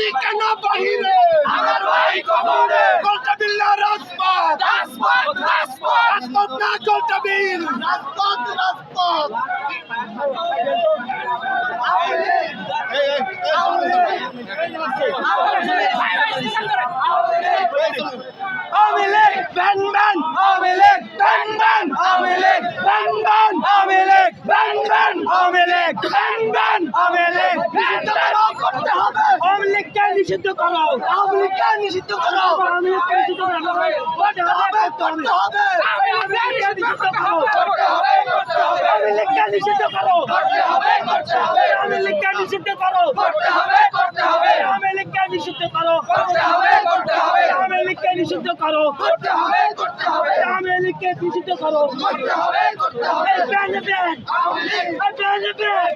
তুমি কেন বাহিরে? আমার ভাই কবরে। গোলটা বিল্লা রাজপথ। রাজপথ রাজপথ। রাজপথ না গোলটা বিল। রাজপথ রাজপথ। আওয়ামী লীগ নিষিদ্ধ করো আওয়ামী লীগকে নিষিদ্ধ করো আওয়ামী লীগকে নিষিদ্ধ করো করতে হবে করতে হবে আওয়ামী লীগকে নিষিদ্ধ করো করতে হবে করতে হবে আওয়ামী লীগকে নিষিদ্ধ করো করতে হবে করতে হবে আওয়ামী লীগকে নিষিদ্ধ করো করতে হবে করতে হবে আওয়ামী লীগকে নিষিদ্ধ করো করতে হবে করতে হবে আওয়ামী লীগকে নিষিদ্ধ করো করতে হবে করতে হবে আওয়ামী লীগকে নিষিদ্ধ করো করতে হবে করতে হবে এই ব্যান ব্যান আওয়ামী লীগ এই ব্যান ব্যান